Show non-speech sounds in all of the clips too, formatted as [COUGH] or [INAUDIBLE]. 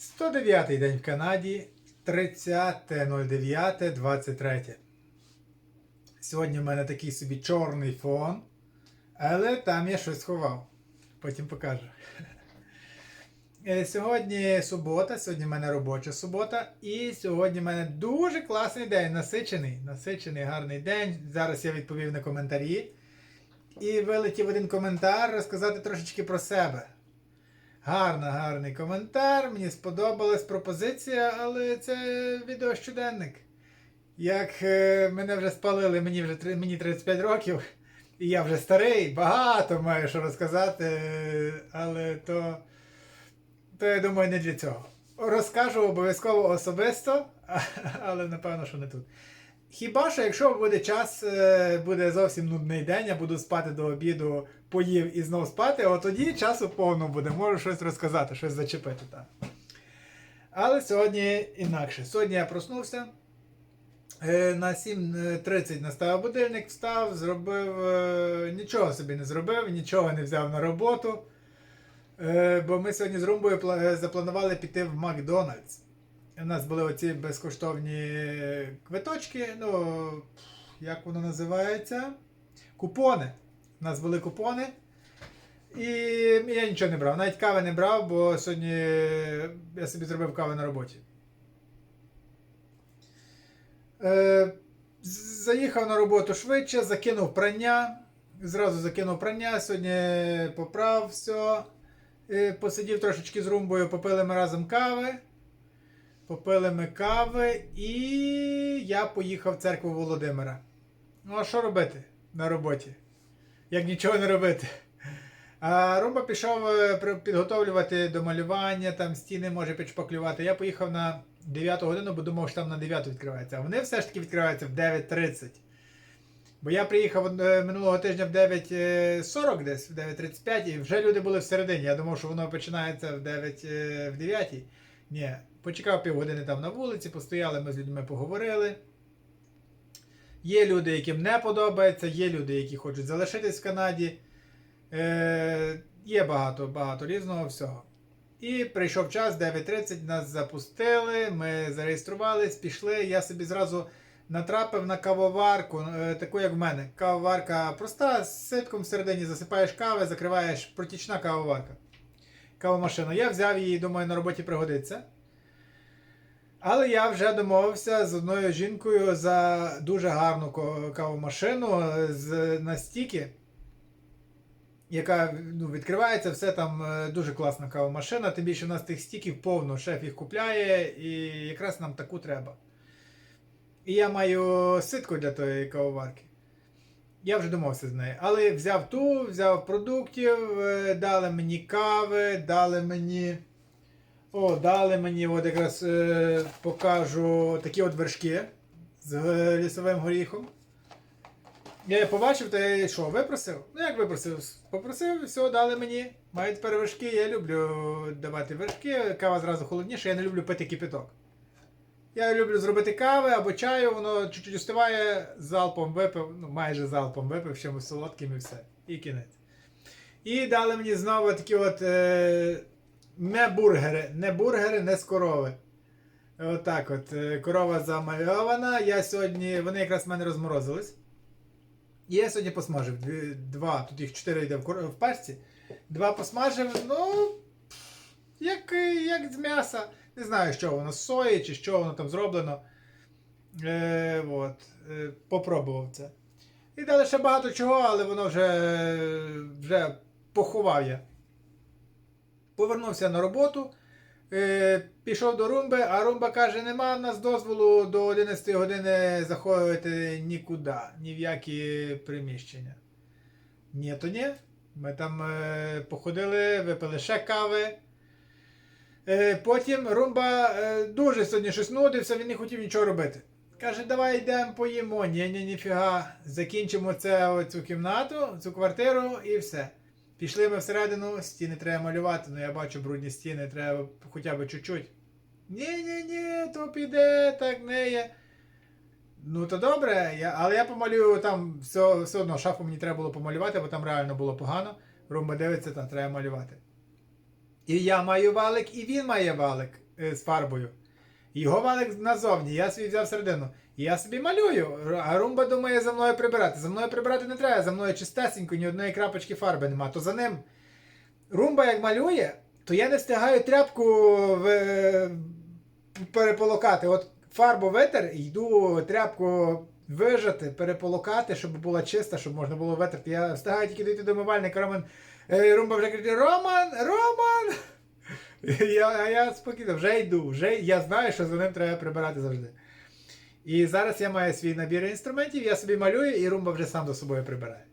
109 день в Канаді, 30.09.23. Сьогодні в мене такий собі чорний фон, але там я щось сховав. Потім покажу. Е, Сьогодні субота, сьогодні в мене робоча субота, і сьогодні в мене дуже класний день, насичений, насичений, гарний день. Зараз я відповів на коментарі. І вилетів один коментар розказати трошечки про себе. Гарна, гарний коментар. Мені сподобалась пропозиція, але це відео щоденник. Як е, мене вже спалили, мені вже мені 35 років, і я вже старий, багато маю що розказати, але то, то я думаю, не для цього. Розкажу обов'язково особисто, [LAUGHS] але напевно, що не тут. Хіба що, якщо буде час, е, буде зовсім нудний день, я буду спати до обіду, поїв і знов спати, от тоді часу повно буде, можу щось розказати, щось зачепити там. Але сьогодні інакше. Сьогодні я проснувся. е, На 7.30 наставив будильник, встав, зробив, е, нічого собі не зробив, нічого не взяв на роботу. Бо ми сьогодні з Румбою запланували піти в Макдональдс. У нас були оці безкоштовні квиточки, ну, як воно називається? Купони. У нас були купони. І я нічого не брав. Навіть кави не брав, бо сьогодні я собі зробив каву на роботі. Е, заїхав на роботу швидше, закинув прання. Зразу закинув прання, сьогодні поправ все. Посидів трошечки з румбою, попили ми разом кави. Попили ми кави, і я поїхав в церкву Володимира. Ну, а що робити на роботі? Як нічого не робити. А Руба пішов е, підготовлювати до малювання, там стіни може підшпаклювати. Я поїхав на 9 годину, бо думав, що там на 9 відкривається. А вони все ж таки відкриваються в 9.30. Бо я приїхав е, минулого тижня в 9.40 десь, в 9.35, і вже люди були всередині. Я думав, що воно починається в 9, е, в 9. Ні, почекав півгодини там на вулиці, постояли, ми з людьми поговорили. Є люди, яким не подобається, є люди, які хочуть залишитись в Канаді. Е, є багато, багато різного всього. І прийшов час, 9.30, нас запустили, ми зареєструвались, пішли. Я собі зразу натрапив на кавоварку, е, таку як в мене. Кавоварка проста, з ситком всередині засипаєш кави, закриваєш протічна кавоварка. Кавомашину. Я взяв її, думаю, на роботі пригодиться. Але я вже домовився з одною жінкою за дуже гарну кавомашину е, з настільки, яка ну, відкривається, все там е, дуже класна кавомашина. Тим більше у нас тих стіків повно, шеф їх купляє, і якраз нам таку треба. І я маю ситку для тої кавоварки. Я вже домовився з нею. Але взяв ту, взяв продуктів, е, дали мені кави, дали мені. О, дали мені, от якраз е, покажу такі от вершки з е, лісовим горіхом. Я побачив, та я що, випросив? Ну як випросив? Попросив, все, дали мені. Мають тепер вершки, я люблю давати вершки, кава зразу холодніша, я не люблю пити кипяток. Я люблю зробити кави або чаю, воно чуть-чуть остиває, залпом випив, ну майже залпом випив, чимось солодким і все. І кінець. І дали мені знову такі от е, не бургери, не бургери, не з корови. Отак от. е, Корова замальована. Я сьогодні, вони якраз в мене розморозились. І я сьогодні посмажив два, тут їх чотири йде в, кор- в пачці. Два посмажив, ну, як, е, як з м'яса. Не знаю, що воно з сої чи що воно там зроблено. Е, от, е, попробував це. І далі ще багато чого, але воно вже, вже поховав я. Повернувся на роботу, е, пішов до Румби, а Румба каже, нема в нас дозволу до 11 години заходити нікуди, ні в які приміщення. Ні, то ні. Ми там е, походили, випили ще кави. Е, потім Румба дуже сьогодні щось нудився, він не хотів нічого робити. Каже, давай йдемо поїмо. Ні, ні, ніфіга. Закінчимо це, цю кімнату, цю квартиру і все. Пішли ми всередину, стіни треба малювати, ну я бачу брудні стіни, треба хоча б чуть-чуть. Ні, ні, ні, то піде, так не є. Ну то добре, я, але я помалюю там все, все одно шафу мені треба було помалювати, бо там реально було погано. Румба дивиться, там треба малювати. І я маю валик, і він має валик. е, з фарбою. Його валик назовні, я собі взяв середину. І я собі малюю. А Румба думає за мною прибирати. За мною прибирати не треба, за мною чистесенько, ні одної крапочки фарби нема. То за ним Румба як малює, то я не встигаю тряпку в... переполокати. От фарбу витер, йду тряпку вижати, переполокати, щоб була чиста, щоб можна було витерти. Я встигаю тільки дійти до мивальника, Роман. е, Румба вже кричить: Роман! Роман! Я, а я спокійно, вже йду, вже я знаю, що за ним треба прибирати завжди. І зараз я маю свій набір інструментів, я собі малюю, і Румба вже сам до собою прибирає.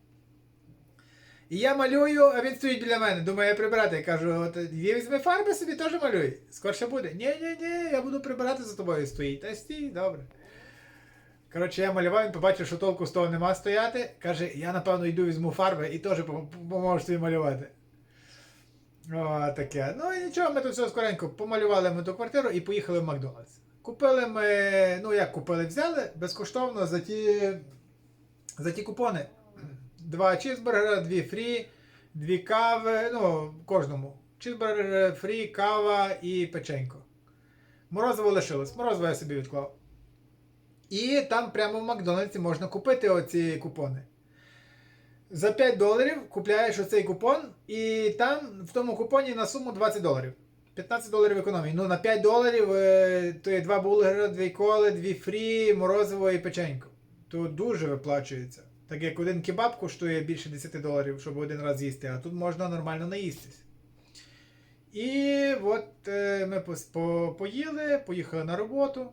І я малюю, а він стоїть біля мене, думає прибирати. Я кажу, от візьми фарби собі теж малюй. Скорше буде. Ні, ні, ні, я буду прибирати за тобою стоїть. Та стій, добре. Коротше, я малював, він побачив, що толку з того нема стояти. Каже, я напевно йду візьму фарби і теж пом- поможу тобі малювати. О, таке. Ну і нічого, ми тут все скоренько помалювали ми ту квартиру і поїхали в Макдональдс. Купили ми, ну як купили, взяли безкоштовно за ті, за ті купони. Два чізбургера, дві фрі, дві кави, ну, кожному. Чізбургер, фрі, кава і печенько. Морозиво лишилось. Морозиво я собі відклав. І там прямо в Макдональдсі можна купити оці купони. За 5 доларів купляєш оцей купон, і там в тому купоні на суму 20 доларів. 15 доларів економії. Ну на 5 доларів е, то є два бургери, дві коли, дві фрі, морозиво і печенько. То дуже виплачується. Так як один кебаб коштує більше 10 доларів, щоб один раз їсти, а тут можна нормально наїстись. І от е, ми по, поїли, поїхали на роботу.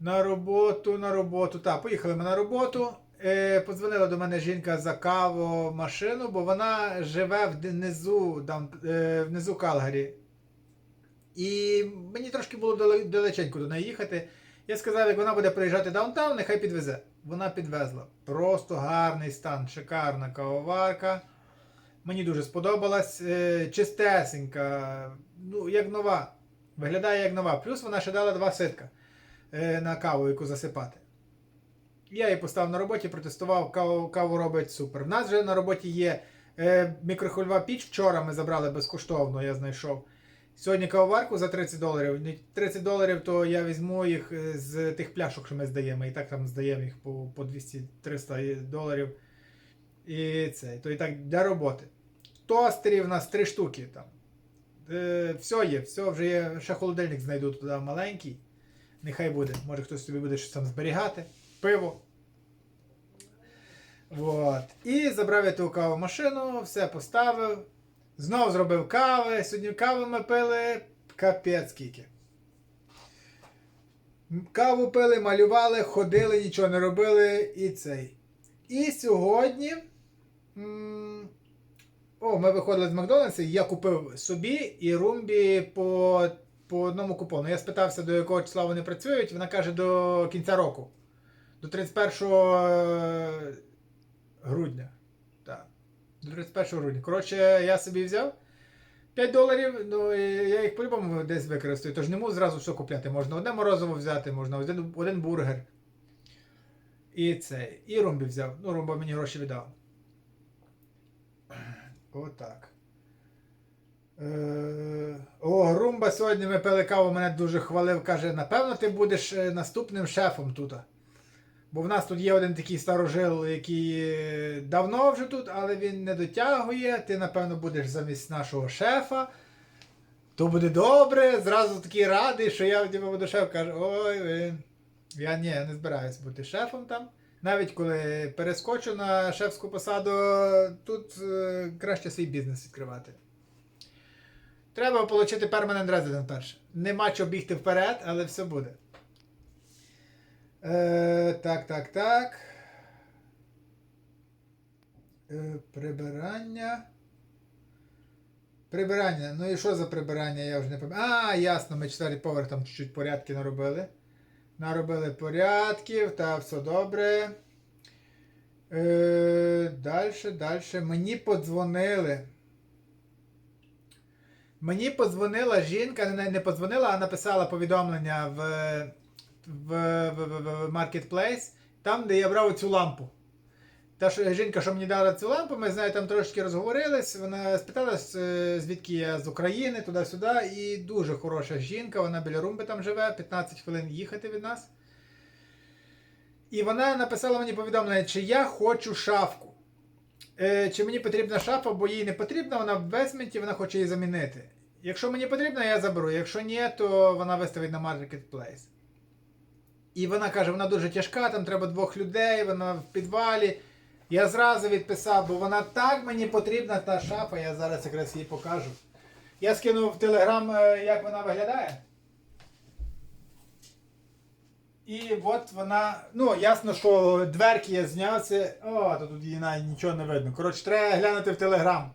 На роботу, на роботу. Так, поїхали ми на роботу. Е, подзвонила до мене жінка за каву машину, бо вона живе внизу, там, е, внизу Калгарі. І мені трошки було дале- далеченько до неї їхати. Я сказав, як вона буде приїжджати даунтаун, нехай підвезе. Вона підвезла. Просто гарний стан, шикарна кавоварка. Мені дуже сподобалась. Е, чистесенька, ну, як нова. Виглядає як нова. Плюс вона ще дала два ситка е, на каву, яку засипати. Я її поставив на роботі, протестував, каву, каву робить супер. В нас вже на роботі є е, мікрохвильова піч. Вчора ми забрали безкоштовно, я знайшов. Сьогодні кавоварку за 30 доларів. 30 доларів, то я візьму їх е, з тих пляшок, що ми здаємо. І так там здаємо їх по, по 200-300 доларів. І це, то і так для роботи. Тостерів у нас три штуки там. Е, все є, все вже є. Ще холодильник знайду туди маленький. Нехай буде. Може хтось собі буде щось там зберігати. Пиво. Вот. І забрав я ту кавомашину, все поставив. Знов зробив кави. Сьогодні каву ми пили капець скільки. Каву пили, малювали, ходили, нічого не робили і цей. І сьогодні. О, ми виходили з Макдональдса, я купив собі і Румбі по, по одному купону. Я спитався, до якого числа вони працюють. Вона каже до кінця року. До 31 грудня. Так. До 31 грудня. Коротше, я собі взяв 5 доларів, ну і я їх по-любому десь використаю. Тож не можу зразу все купляти. Можна одне морозиво взяти, можна один, один бургер. І це. І Румбі взяв. Ну, Румба мені гроші віддав. Отак. Е, О, Румба сьогодні ми пили каву, мене дуже хвалив. Каже, напевно, ти будеш е, наступним шефом тут. Бо в нас тут є один такий старожил, який е, давно вже тут, але він не дотягує. Ти, напевно, будеш замість нашого шефа. То буде добре. Зразу такий радий, що я типу, буду шеф. Каже, ой, він. Я ні, не збираюсь бути шефом там. Навіть коли перескочу на шефську посаду, тут е, краще свій бізнес відкривати. Треба отримати перманент резидент перше. Нема чого бігти вперед, але все буде. Е, так, так, так. Е, прибирання. Прибирання. Ну і що за прибирання? Я вже не пам'ятаю. А, ясно, ми четвертий поверх там чуть-чуть порядки наробили. Наробили порядків, та все добре. Е, дальше, дальше. Мені подзвонили. Мені подзвонила жінка, не, не подзвонила, а написала повідомлення в, в, Marketplace, там, де я брав цю лампу. та що, жінка, що мені дала цю лампу, ми з нею там трошки розговорились. Вона спиталась, е, звідки я з України, туди-сюди. І дуже хороша жінка, вона біля Румби там живе, 15 хвилин їхати від нас. І вона написала мені повідомлення, чи я хочу шафку. Е, чи мені потрібна шафа, бо їй не потрібна, вона в Весменті, вона хоче її замінити. Якщо мені потрібна, я заберу. Якщо ні, то вона виставить на Marketplace. І вона каже, вона дуже тяжка, там треба двох людей, вона в підвалі. Я зразу відписав, бо вона так мені потрібна, та шафа, я зараз якраз їй покажу. Я скинув в Телеграм, е, як вона виглядає. І от вона. Ну, ясно, що дверки я зняв. Це. О, то тут її навіть нічого не видно. Коротше, треба глянути в Телеграм.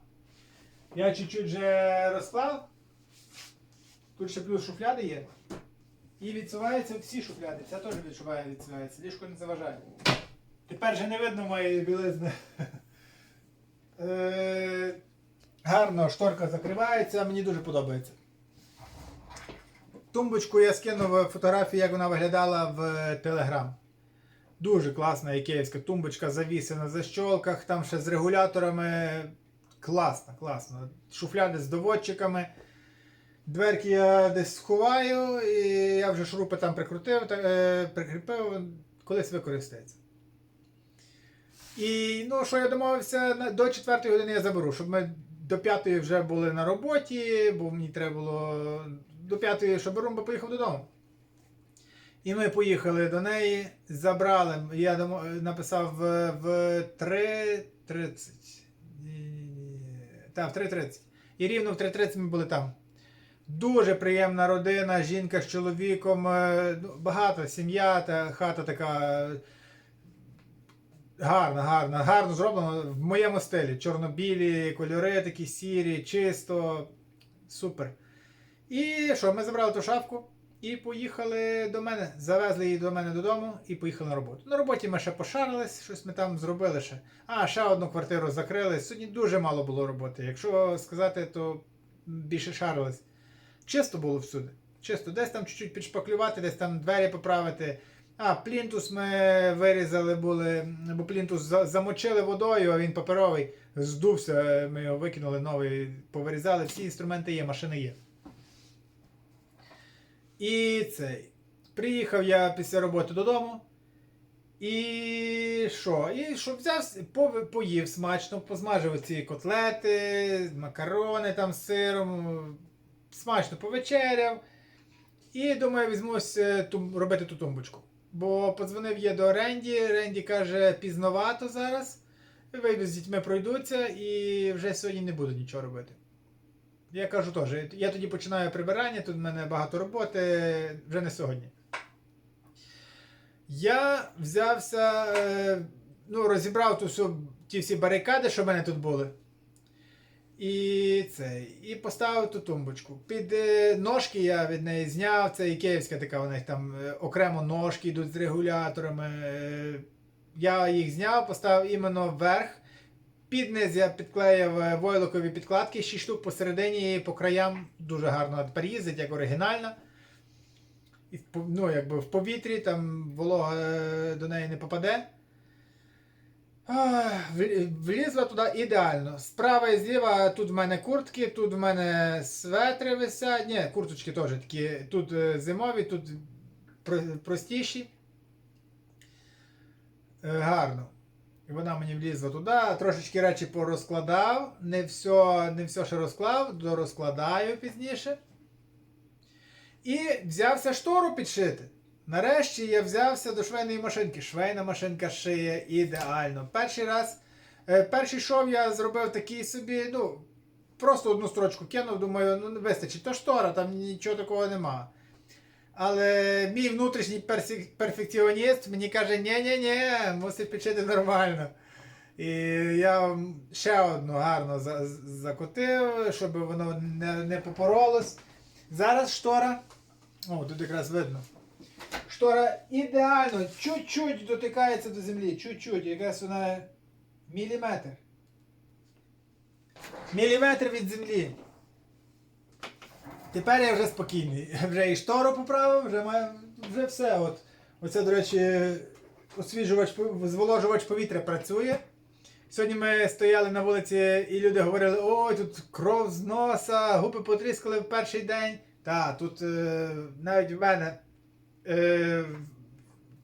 Я чуть-чуть вже розклав. Тут ще плюс шуфляди є. І відсуваються всі шуфляди. Ця теж відчуває, відсувається. Ліжко не заважає. Тепер же не видно моєї білизни. [LAUGHS] Е, Гарно, шторка закривається, мені дуже подобається. Тумбочку я скинув фотографії, як вона виглядала в Телеграм. Дуже класна ікеївська тумбочка, завіси на защолках, там ще з регуляторами. Класно, класно. Шуфляди з доводчиками. Дверки я десь сховаю, і я вже шурупи там прикрутив, та- е, прикріпив, колись використається. І ну, що я домовився, до 4 години я заберу, щоб ми до 5 вже були на роботі, бо мені треба було до 5, щоб Румба поїхав додому. І ми поїхали до неї, забрали. Я домо- написав в, в 3.30. Ні-ні-ні. Так, в 3.30. І рівно в 3.30 ми були там. Дуже приємна родина, жінка з чоловіком, е, ну, багата сім'я, та хата така е, гарна, гарна, гарно зроблена в моєму стилі. Чорно-білі кольори, такі сірі, чисто. Супер. І що, ми забрали ту шапку і поїхали до мене. Завезли її до мене додому і поїхали на роботу. На роботі ми ще пошарились, щось ми там зробили ще. А, ще одну квартиру закрили. Сьогодні дуже мало було роботи. Якщо сказати, то більше шарились. Чисто було всюди. Чисто, десь там чуть-чуть підшпаклювати, десь там двері поправити. А, плінтус ми вирізали були, бо плінтус замочили водою, а він паперовий, здувся, ми його викинули новий, повирізали. Всі інструменти є, машини є. І цей. Приїхав я після роботи додому. І що? І що взяв, по- поїв смачно, позмажив ці котлети, макарони там з сиром, смачно повечеряв. І думаю, візьмусь е, тум- робити ту тумбочку. Бо подзвонив я до Ренді, Ренді каже, пізновато зараз. Вийду з дітьми пройдуться і вже сьогодні не буду нічого робити. Я кажу теж, я тоді починаю прибирання, тут в мене багато роботи, вже не сьогодні. Я взявся, е, ну, розібрав ту всю, ті всі барикади, що в мене тут були. І цей, і поставив ту тумбочку. Під е, ножки я від неї зняв. Це ікеївська така, у них там е, окремо ножки йдуть з регуляторами. Е, я їх зняв, поставив іменно вверх. Під низ я підклеїв войлокові підкладки, 6 штук посередині і по краям дуже гарно тепер їздить, як оригінальна. І ну, якби в повітрі, там волога до неї не попаде. Влізла туди ідеально. Справа і зліва тут в мене куртки, тут в мене светри висять. Ні, курточки теж такі. Тут е, зимові, тут простіші. Е, Гарно. І вона мені влізла туди, трошечки речі порозкладав. Не все, не все ще розклав, дорозкладаю пізніше. І взявся штору підшити. Нарешті я взявся до швейної машинки. Швейна машинка шиє ідеально. Перший раз, е, перший шов я зробив такий собі, ну, просто одну строчку кинув, думаю, ну вистачить. То штора, там нічого такого нема. Але мій внутрішній перфекціоніст мені каже, ні-ні-ні, мусить підшити нормально. І я ще одну гарно закотив, щоб воно не, не попоролось. Зараз штора. О, тут якраз видно. Штора ідеально, чуть-чуть дотикається до землі, чуть-чуть, якраз вона міліметр. Міліметр від землі. Тепер я вже спокійний. Вже і штору поправив, вже маю, вже все. От. Оце, до речі, освіжувач, зволожувач повітря працює. Сьогодні ми стояли на вулиці, і люди говорили: ой, тут кров з носа, губи потріскали в перший день. Та, тут е, навіть в мене е,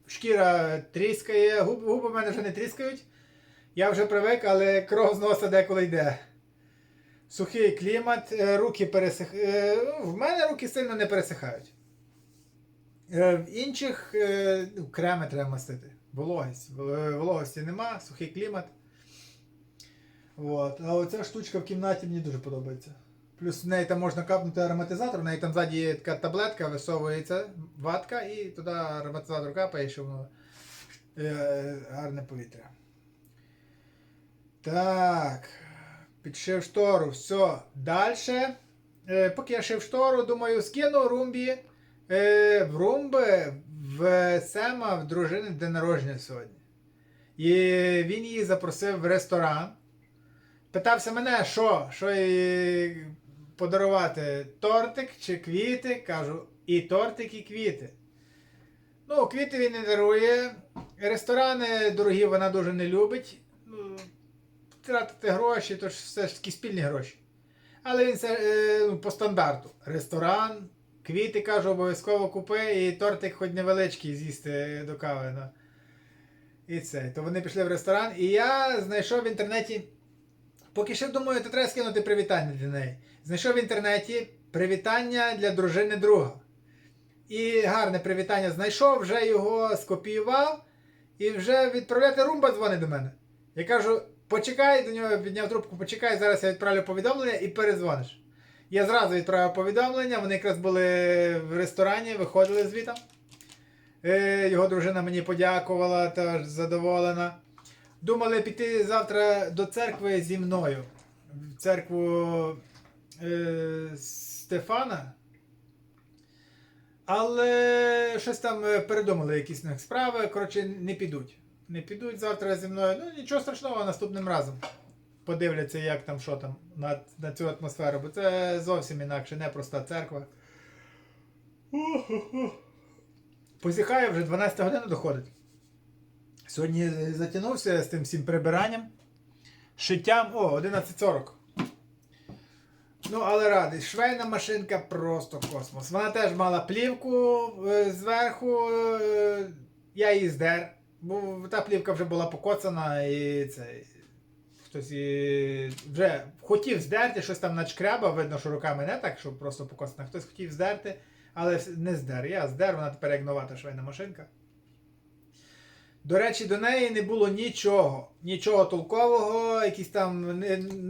шкіра тріскає, губи, губи в мене вже не тріскають. Я вже привик, але кров з носа деколи йде. Сухий клімат, е, руки пересихають. В мене руки сильно не пересихають. Е, В інших е, ну, креми треба мастити. Вологість. Е, Вологості нема, сухий клімат. От. А оця штучка в кімнаті мені дуже подобається. Плюс в неї там можна капнути ароматизатор, в неї там ззаді є така таблетка, висовується ватка, і туди ароматизатор капає, щоб воно е, гарне повітря. Так. Підшив штору. Все. Далі. Е, поки я шив штору, думаю, скину румбі. Е, в румби в Сема, в дружини день народження сьогодні. І він її запросив в ресторан. Питався мене, що, що подарувати? Тортик чи квіти? Кажу, і тортик, і квіти. Ну, квіти він не дарує. Ресторани дорогі вона дуже не любить. Ну, тратити гроші, то ж все ж таки спільні гроші. Але він це е, ну, по стандарту. Ресторан, квіти, кажу, обов'язково купи і тортик хоч невеличкий з'їсти до кави. Ну. І це. То вони пішли в ресторан, і я знайшов в інтернеті. Поки ще думаю, то треба скинути привітання для неї. Знайшов в інтернеті привітання для дружини друга. І гарне привітання знайшов, вже його скопіював, і вже відправляти румба дзвонить до мене. Я кажу, почекай до нього, підняв трубку, почекай, зараз я відправлю повідомлення і перезвониш. Я зразу відправив повідомлення, вони якраз були в ресторані, виходили звітом. Е, Його дружина мені подякувала, теж задоволена. Думали піти завтра до церкви зі мною. В церкву е, Стефана. Але щось там е, передумали якісь них справи. Коротше, не підуть. Не підуть завтра зі мною. Ну нічого страшного, наступним разом. Подивляться, як там, що там на, на цю атмосферу, бо це зовсім інакше, не проста церква. Позіхаю, вже 12 година доходить. Сьогодні затягнувся з тим всім прибиранням. Шиттям. О, 11.40. Ну, але радий. Швейна машинка просто космос. Вона теж мала плівку е, зверху. е, я її здер. Бо та плівка вже була покоцана і це. Хтось вже хотів здерти, щось там начкрябав, видно, що руками не так, щоб просто покоцана. Хтось хотів здерти, але не здер. Я здер, вона тепер як нова та швейна машинка. До речі, до неї не було нічого. Нічого толкового, якісь там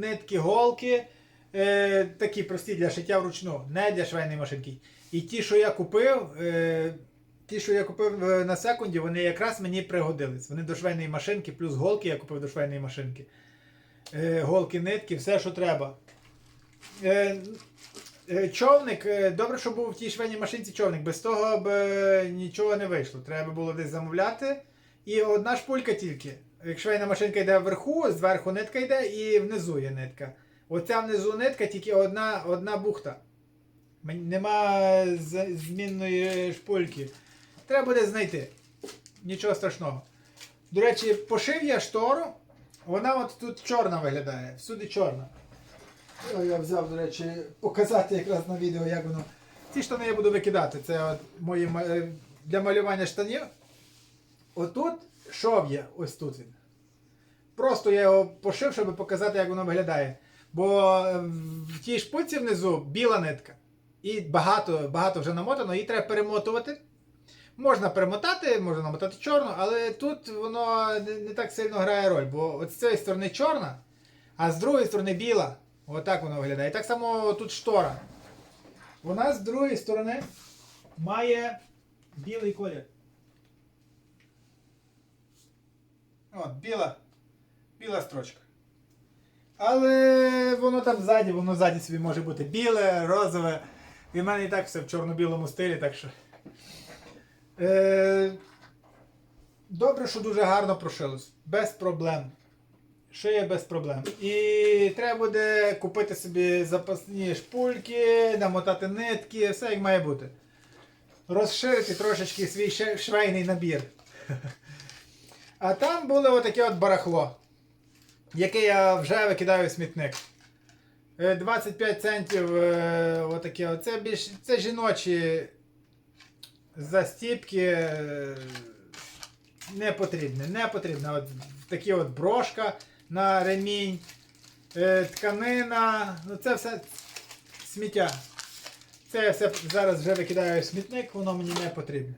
нитки, голки. Е, такі прості для шиття вручну, не для швейної машинки. І ті, що я купив, е, ті, що я купив е, на секунді, вони якраз мені пригодились. Вони до швейної машинки, плюс голки я купив до швейної машинки. Е, голки, нитки, все, що треба. Е, е, човник, е, добре, що був в тій швейній машинці човник. Без того б нічого не вийшло. Треба було десь замовляти. І одна шпулька тільки. Швейна машинка йде вверху, зверху нитка йде і внизу є нитка. Оця внизу нитка тільки одна, одна бухта. Нема змінної шпульки. Треба буде знайти. Нічого страшного. До речі, пошив я штору. Вона от тут чорна виглядає. Всюди чорна. Я взяв, до речі, показати якраз на відео, як воно. Ці штани я буду викидати. Це от мої е, для малювання штанів. Отут шов є, ось тут він. Просто я його пошив, щоб показати, як воно виглядає. Бо е, в тій шпульці внизу біла нитка. І багато, багато вже намотано, її треба перемотувати. Можна перемотати, можна намотати чорну, але тут воно не так сильно грає роль, бо от з цієї сторони чорна, а з другої сторони біла. Отак воно виглядає. І так само тут штора. Вона з другої сторони має білий колір. От, біла, біла строчка. Але воно там ззаді, воно ззаді собі може бути біле, розове. І в мене і так все в чорно-білому стилі, так що. Е, добре, що дуже гарно прошилось. Без проблем. Шиє без проблем. І треба буде купити собі запасні шпульки, намотати нитки, все як має бути. Розширити трошечки свій швейний набір. А там було отаке от барахло. який я вже викидаю в смітник. Е, 25 центів е, отаке. Оце більш це жіночі застіпки. е, Не потрібне, не потрібне. От такі от брошка на ремінь, е, тканина. Ну це все сміття. Це я все зараз вже викидаю в смітник, воно мені не потрібне.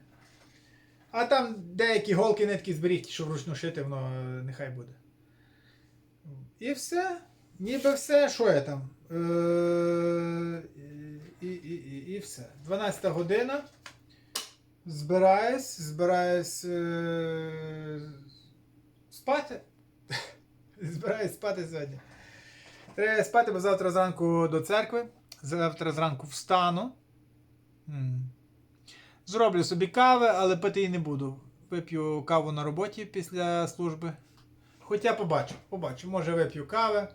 А там деякі голки нитки зберігті, що вручну шити, воно е, нехай буде. І все. Ніби все, що я там. Е, і, і, і, і все. 12 година. Збираюсь, збираюсь е, спати. [LAUGHS] Збираюсь спати сьогодні. Треба спати, бо завтра зранку до церкви. Завтра зранку встану. Зроблю собі кави, але пити її не буду. Вип'ю каву на роботі після служби. Хоча побачу, побачу. Може вип'ю кави.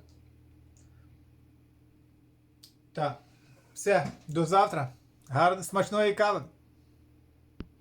Так. Все, до завтра. Гарно, смачної кави.